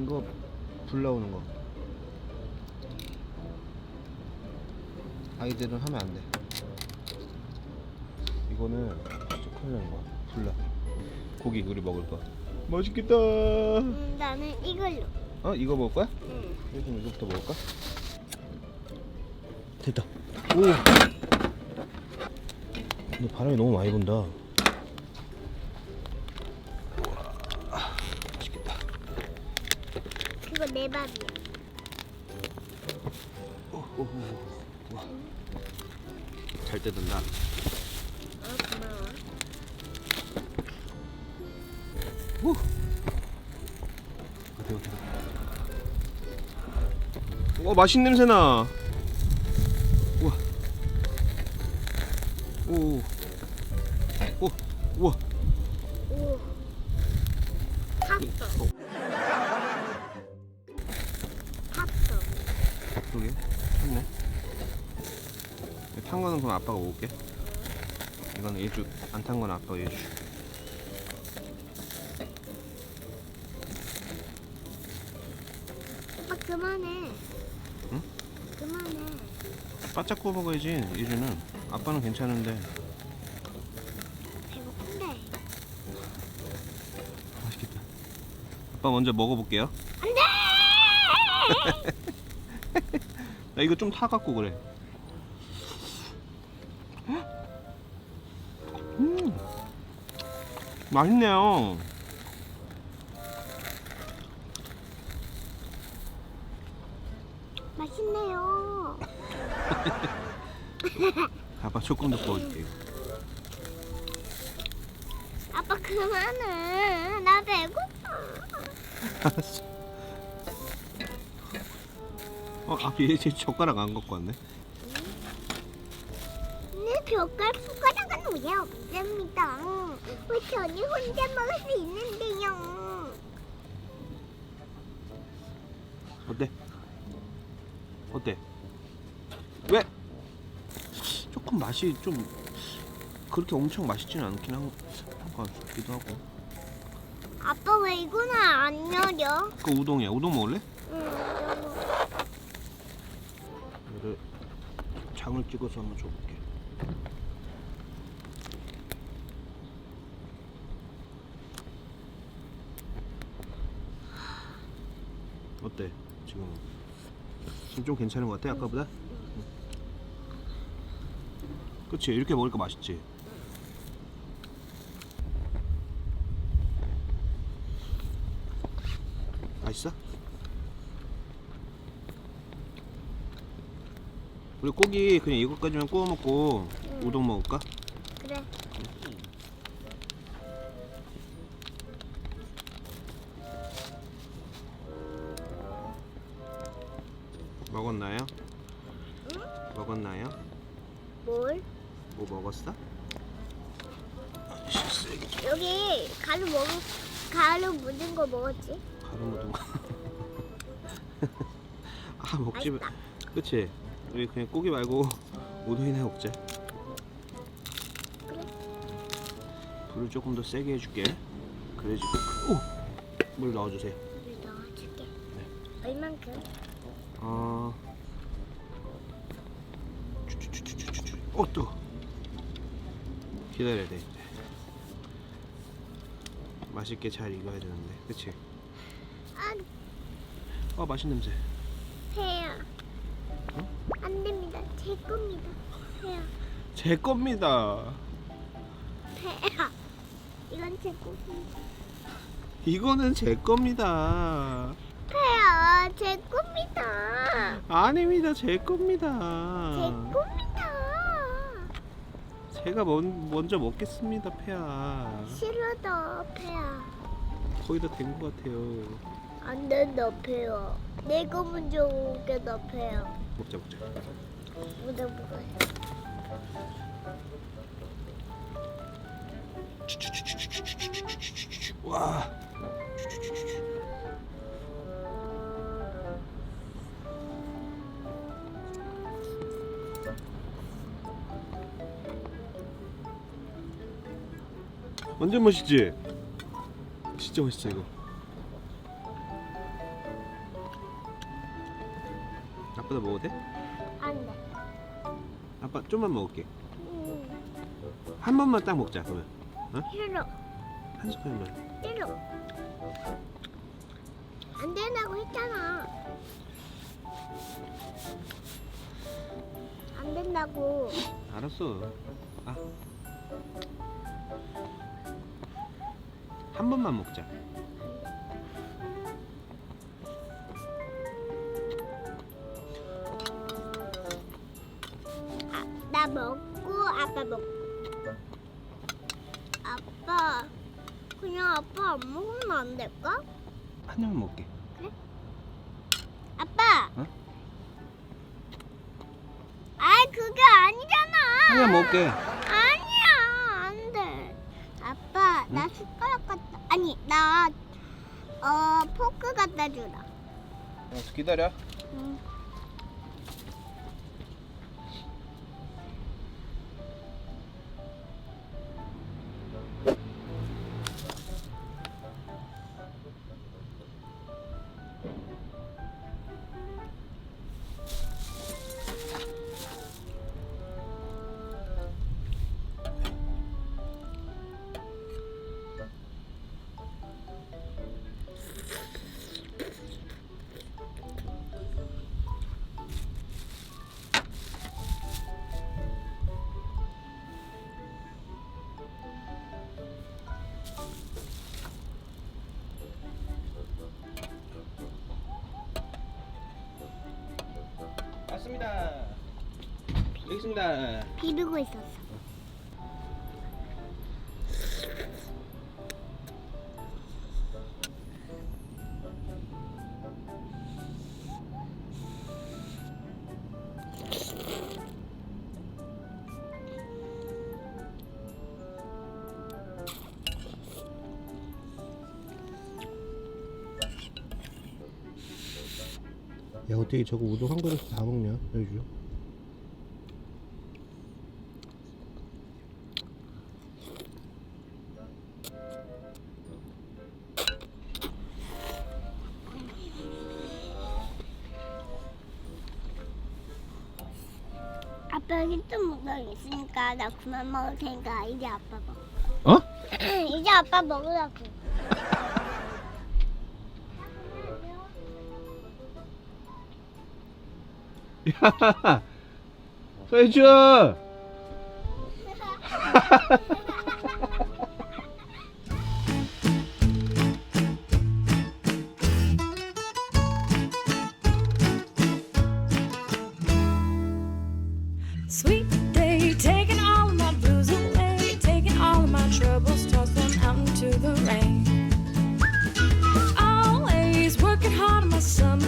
이거 불 나오는 거. 아이들은 하면 안 돼. 이거는 진짜 큰일 나는 거야. 불나. 고기 우리 먹을 거. 맛있겠다. 음, 나는 이걸로. 어 이거 먹을 거야? 응. 그럼 이거부터 먹을까? 됐다. 오. 근데 바람이 너무 많이 분다. 그거 내 밥이야. 잘 뜯는다. 어, 고마워. 오. 어디 어디. 와 맛있는 냄새 나. 우와. 오. 오. 우와. 그러게. 탔네. 탄 거는 그럼 아빠가 먹을게. 이거는 예주 안 탄 건 아빠 예주. 아빠 그만해. 응? 그만해. 바짝 구워 먹어야지 예주는. 아빠는 괜찮은데. 배고픈데. 맛있겠다. 아빠 먼저 먹어볼게요. 안돼. 나 이거 좀 타갖고 그래. 음, 맛있네요. 맛있네요. 아빠 조금 더 구워줄게. 이거. 아빠 그만해. 나 배고파. 알았어. 어, 아, 얘제 젓가락 안 갖고 왔네. 내 젓갈 숟가락은 왜 없습니다. 왜 저는 혼자 먹을 수 있는데요? 어때? 어때? 왜? 조금 맛이 좀 그렇게 엄청 맛있지는 않긴 한것 같기도 하고. 아빠 왜 이거는 안 열려? 그 우동이야. 우동 먹을래? 응. 장을 찍어서 한번 줘볼게. 어때? 지금 좀 괜찮은 것 같아? 아까보다? 그치? 이렇게 먹으니까 맛있지? 맛있어? 우리 고기 그냥 이것까지만 구워 먹고 응. 우동 먹을까? 그래. 먹었나요? 응? 먹었나요? 뭘? 뭐 먹었어? 여기 가루 먹 가루 묻은 거 먹었지? 가루 묻은 거. 아 먹지 마. 그치? 우리 그냥 고기 말고 우동이나 먹자. 불을 조금 더 세게 해줄게. 그래야지. 오! 물 넣어주세요. 물 넣어줄게. 네. 얼만큼? 어. 추추추추추추. 어 또. 기다려야 돼. 맛있게 잘 익어야 되는데, 그치? 아, 어 맛있는 냄새. 제 겁니다. 배야. 제 겁니다. 배야. 이건 제 겁니다. 이거는 제 겁니다. 배야, 제 겁니다. 아닙니다, 제제 겁니다. 겁니다. 제가 먼, 먼저 먹겠습니다, 폐야. 싫어도 배야. 거의 다 된 것 같아요. 안 된다, 배야. 내가 먼저 오게 다 배야. 먹자, 먹자. 먹어. 와. 완전 맛있지? 진짜 맛있어 이거. 아빠도 먹어도 돼. 아빠 좀만 먹을게. 음, 한 번만 딱 먹자 그러면. 싫어. 한 숟갈만. 싫어. 안 된다고 했잖아. 안 된다고. 알았어. 아. 한 번만 먹자. 그냥 아빠 안 먹으면 안 될까? 한 입만 먹게. 아빠. 어? 아이 그게 아니잖아. 한 입만 먹게. 아니야 안 돼. 아빠 나 숟가락 갖다 아니 나 어 포크 갖다 주라. 기다려. 응. 왔습니다. 여기 있습니다. 비비고 있었어. 야 어떻게 저거 우동 한 그릇 다 먹냐 여주 아빠 여기 또 무당 있으니까 나 그만 먹을 테니까 이제 아빠 먹어. 어? 이제 아빠 먹으라고. 야, 서해주.